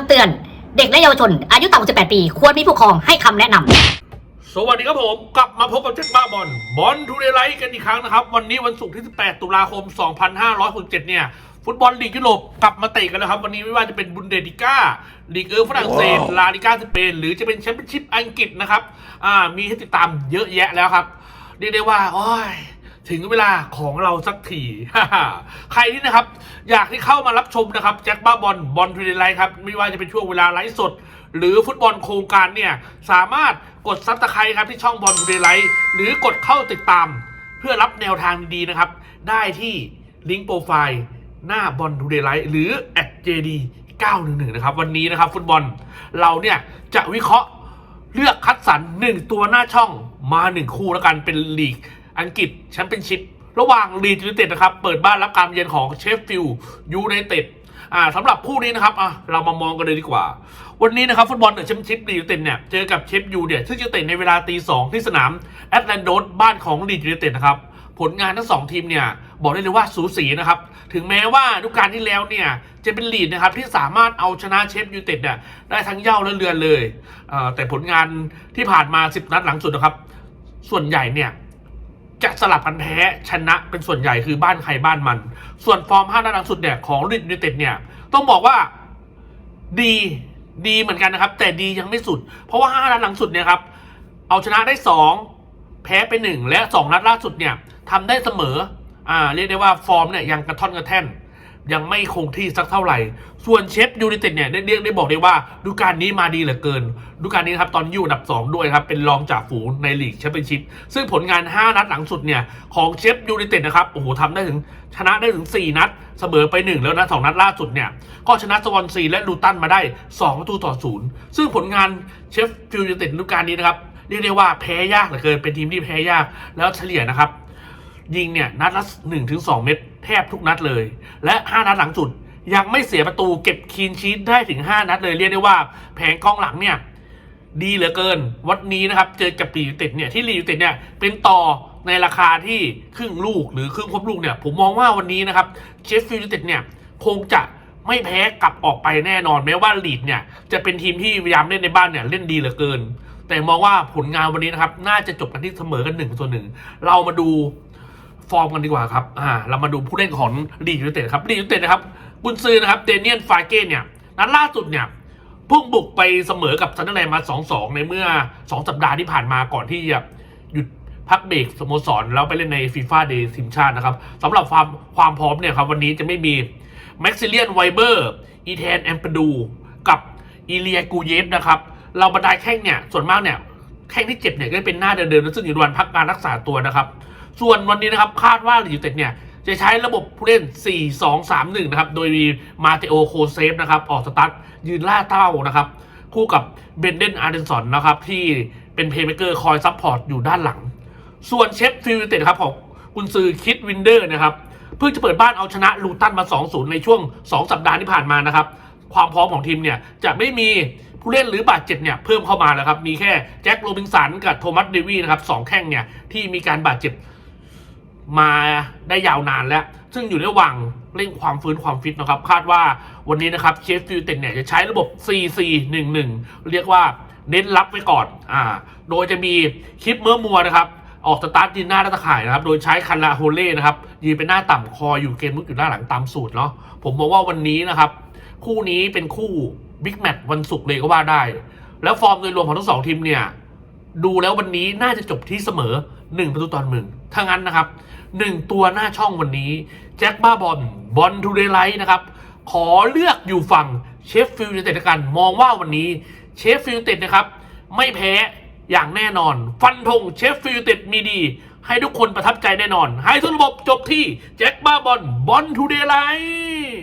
ำเตือน เด็กและเยาวชน อายุต่ำกว่า18 ปี ควรมีผู้ปกครองให้คำแนะนำ สวัสดีครับผม กลับมาพบกับเจ็ดบ้าบอลบอลทูเดย์ไลท์กันอีกครั้งนะครับ วันนี้วันศุกร์ที่ 18 ตุลาคม 2567 เนี่ย ฟุตบอลลีกยุโรปกลับมาเตะกันแล้วครับ วันนี้ไม่ว่าจะเป็นบุนเดลิก้าลีกเออฝรั่งเศส ลาลิก้าสเปน หรือจะเป็นแชมเปี้ยนชิพอังกฤษนะครับ อ่ามีให้ติดตามเยอะแยะแล้วครับเรียกได้ว่าโอ้ย ถึงเวลาของเราสักทีใครที่นะครับ อยากที่เข้ามารับชมนะครับแจ็คบ้าบอลบอลทูเดย์ไลท์ครับ ไม่ว่าจะเป็นช่วงเวลาไลฟ์สด หรือฟุตบอลโครงการเนี่ย สามารถกดซับสไครต์ครับที่ช่องบอลทูเดย์ไลท์หรือกดเข้าติดตาม เพื่อรับแนวทางดีๆนะครับ ได้ที่ลิงก์โปรไฟล์หน้าบอลทูเดย์ไลท์หรือ @jd 911 นะครับ วันนี้นะครับ ฟุตบอลเราเนี่ยจะวิเคราะห์เลือกคัดสรรหนึ่งตัวหน้าช่องมาหนึ่งคู่แล้วกันเป็นลีก อังกฤษแชมเปี้ยนชิพระหว่างลีดยูไนเต็ดนะครับ เปิดบ้านรับการเยือนของเชฟฟิลด์ยูไนเต็ดอ่าสำหรับคู่นี้นะครับอะเรามามองกันเลยดีกว่า วันนี้นะครับฟุตบอลเดอะแชมเปี้ยนชิพลีดยูไนเต็ดเนี่ยเจอกับเชฟยูเนี่ยซึ่งจะเตะในเวลาตีสองที่สนามแอตแลนโดสบ้านของลีดยูไนเต็ดนะครับผลงานทั้งสองทีมเนี่ยบอกได้เลยว่าสูสีนะครับ ถึงแม้ว่าฤดูกาลที่แล้วเนี่ยจะเป็นลีดนะครับที่สามารถเอาชนะเชฟยูไนเต็ดเนี่ยได้ทั้งเย่าและเรือนเลยเแต่ผลงานที่ผ่านมา 10 นัดหลังสุดนะครับ ส่วนใหญ่เนี่ย จะสลับกันแพ้ชนะเป็นส่วนใหญ่คือบ้านใครบ้านมัน ส่วนฟอร์มห้านัดหลังสุดเนี่ยของลิดยูเต็ดเนี่ย ต้องบอกว่าดีดีเหมือนกันนะครับ แต่ดียังไม่สุด เพราะว่าห้านัดหลังสุดเนี่ยครับ เอาชนะได้สองแพ้ไปหนึ่งและสองนัดล่าสุดเนี่ยทำได้เสมออ่าเรียกได้ว่าฟอร์มเนี่ยยังกระท่อนกระแท่น ยังไม่คงที่สักเท่าไหร่ ส่วนเชฟยูไนเต็ดเนี่ยได้เรียกได้บอกได้ว่าดูการนี้มาดีเหลือเกิน ดูการนี้ครับตอนอยู่อันดับ 2 ด้วยครับเป็นรองจากฝูงในลีกแชมเปี้ยนชิพซึ่งผลงาน 5 นัดหลังสุดเนี่ยของเชฟยูไนเต็ดนะครับโอ้โหทำได้ถึงชนะได้ถึง 4 นัด เสมอไป 1 แล้วนะสองนัดล่าสุดเนี่ยก็ชนะสวอนซีและลูตันมาได้2ประตูต่อศูนย์ซึ่งผลงานเชฟฟิลยูไนเต็ดดูกาลนี้นะครับเรียกได้ว่าแพ้ยากเหลือเกินเป็นทีมที่แพ้ยากแล้วเฉลี่ยนะครับ ยิงเนี่ยนัดละ1ถึง2เม็ดแทบทุกนัดเลย และ5นัดหลังสุดยังไม่เสียประตูเก็บคีนชีตได้ถึง 5 นัดเลยเรียกได้ว่าแผงกองหลังเนี่ย ดีเหลือเกิน วันนี้นะครับ เจอกับลียูเต็ดเนี่ยที่ลียูเต็ดเนี่ยเป็นต่อในราคาที่ครึ่งลูกหรือครึ่งครบลูกเนี่ย ผมมองว่าวันนี้นะครับเชฟฟิลด์ยูเต็ดเนี่ย คงจะไม่แพ้กลับออกไปแน่นอนแม้ว่าลีดเนี่ย จะเป็นทีมที่พยายามเล่นในบ้านเนี่ยเล่นดีเหลือเกิน แต่มองว่าผลงานวันนี้นะครับ น่าจะจบกันที่เสมอกันหนึ่งส่วนหนึ่งเรามาดู ฟอร์มกันดีกว่าครับ อ่า เรามาดูผู้เล่นของลีดยูเต็ดครับลีดยูเต็ดนะครับ บุนซือนะครับ เดเนียนฟาเก้เนี่ย นัดล่าสุดเนี่ยเพิ่งบุกไปเสมอกับซันเดอร์แลนด์มา 2-2 ในเมื่อ 2 สัปดาห์ที่ผ่านมาก่อนที่จะหยุดพักเบรกสโมสรแล้วไปเล่นในฟีฟ่าเดย์ทีมชาตินะครับสำหรับความความพร้อมเนี่ยครับ วันนี้จะไม่มีแม็กซิเลียนไวเบอร์อีแทนแอมเปดูกับอีเลียกูเยฟนะครับ เราบรรดาแข้งเนี่ย ส่วนมากเนี่ย แข้งที่เจ็บเนี่ยก็เป็นหน้าเดิมๆซึ่งอยู่ในวันพักการรักษาตัวนะครับ ส่วนวันนี้นะครับคาดว่าลียูเต็ดเนี่ยจะใช้ระบบผู้เล่น 4-2-3-1 นะครับ โดยมีมาเตโอโคเซฟนะครับ ออกสตาร์ทยืนล่าเต้านะครับ คู่กับเบนเดนอาร์เดนสันนะครับ ที่เป็นเพย์เมเกอร์คอยซัพพอร์ตอยู่ด้านหลัง ส่วนเชฟฟิลเต็ดครับของคุณซือคิดวินเดอร์นะครับ เพิ่งจะเปิดบ้านเอาชนะลูตันมา 2-0 ในช่วง 2 สัปดาห์ที่ผ่านมานะครับ ความพร้อมของทีมเนี่ยจะไม่มีผู้เล่นหรือบาดเจ็บเนี่ยเพิ่มเข้ามาแล้วครับ มีแค่แจ็คโรบินสันกับโทมัสเดวีนะครับสองแข้งเนี่ยที่มีการบาดเจ็บ มาได้ยาวนานแล้ว ซึ่งอยู่ในระหว่างเร่งความฟื้นความฟิตนะครับ คาดว่าวันนี้นะครับเชฟฟิลเต็ดเนี่ยจะใช้ระบบ 4-4-1-1 เรียกว่าเน้นรับไว้ก่อนอ่าโดยจะมีคลิปเมื่อมัวนะครับ ออกสตาร์ทยืนหน้าหน้าตะข่ายนะครับ โดยใช้คันลาโฮเล่นะครับยืนเป็นหน้าต่ำคออยู่เกมลุกอยู่หน้าหลังตามสูตรเนาะผมมองว่าวันนี้นะครับ คู่นี้เป็นคู่บิ๊กแมตช์วันศุกร์เลยก็ว่าได้ แล้วฟอร์มโดยรวมของทั้งสองทีมเนี่ยดูแล้ววันนี้น่าจะจบที่เสมอ1ประตูต่อหนึ่งถ้างั้นนะครับ 1 ตัวหน้าช่องวันนี้ แจ็คบ้าบอลบอลทูเดย์ไลท์นะครับ ขอเลือกอยู่ฝั่งเชฟฟิลด์ยูไนเต็ดกัน มองว่าวันนี้เชฟฟิลด์ยูไนเต็ดนะครับ ไม่แพ้อย่างแน่นอน ฟันธงเชฟฟิลด์ยูไนเต็ดมีดี ให้ทุกคนประทับใจแน่นอน ให้ทุกระบบจบที่แจ็คบ้าบอลบอลทูเดย์ไลท์